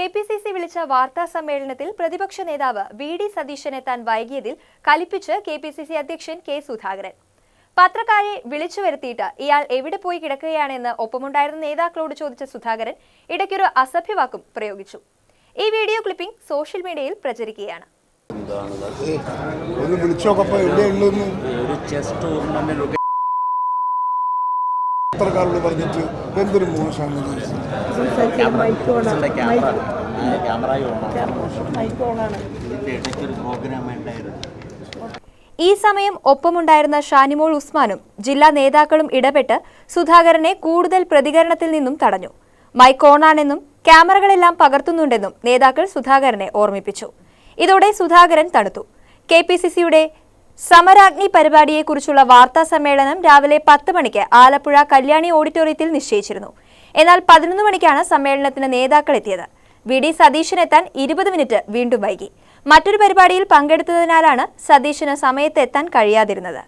K P C C വിളിച്ച വാർത്താ സമ്മേളനത്തിൽ പ്രതിപക്ഷ നേതാവ് വി ഡി സതീശൻ എത്താൻ വൈകിയതിൽ കലിപ്പിച്ച് കെ പി സി സി അധ്യക്ഷൻ കെ സുധാകരൻ. പത്രക്കാരെ വിളിച്ചു വരുത്തിയിട്ട് ഇയാൾ എവിടെ പോയി കിടക്കുകയാണെന്ന് ഒപ്പമുണ്ടായിരുന്ന നേതാക്കളോട് ചോദിച്ച സുധാകരൻ ഇടയ്ക്കൊരു അസഭ്യവാക്കും പ്രയോഗിച്ചു. ഈ വീഡിയോ ക്ലിപ്പിംഗ് സോഷ്യൽ മീഡിയയിൽ പ്രചരിക്കുകയാണ്. പത്രക്കാരോട് പറഞ്ഞിട്ട് എന്തൊരു മോശമാണ് ഈ സമയം ഒപ്പമുണ്ടായിരുന്ന ഷാനിമോൾ ഉസ്മാനും ജില്ലാ നേതാക്കളും ഇടപെട്ട് സുധാകരനെ കൂടുതൽ പ്രതികരണത്തിൽ നിന്നും തടഞ്ഞു. മൈക്ക് ഓണാണെന്നും ക്യാമറകളെല്ലാം പകർത്തുന്നുണ്ടെന്നും നേതാക്കൾ സുധാകരനെ ഓർമ്മിപ്പിച്ചു. ഇതോടെ സുധാകരൻ തണുത്തു. കെ പി സി സിയുടെ സമരാഗ്നി പരിപാടിയെക്കുറിച്ചുള്ള വാർത്താ സമ്മേളനം രാവിലെ പത്ത് മണിക്ക് ആലപ്പുഴ കല്യാണി ഓഡിറ്റോറിയത്തിൽ നിശ്ചയിച്ചിരുന്നു. എന്നാൽ പതിനൊന്ന് മണിക്കാണ് സമ്മേളനത്തിന് നേതാക്കൾ എത്തിയത്. വി ഡി സതീശൻ എത്താൻ ഇരുപത് മിനിറ്റ് വീണ്ടും വൈകി. മറ്റൊരു പരിപാടിയിൽ പങ്കെടുത്തതിനാലാണ് സതീശന് സമയത്ത് എത്താൻ കഴിയാതിരുന്നത്.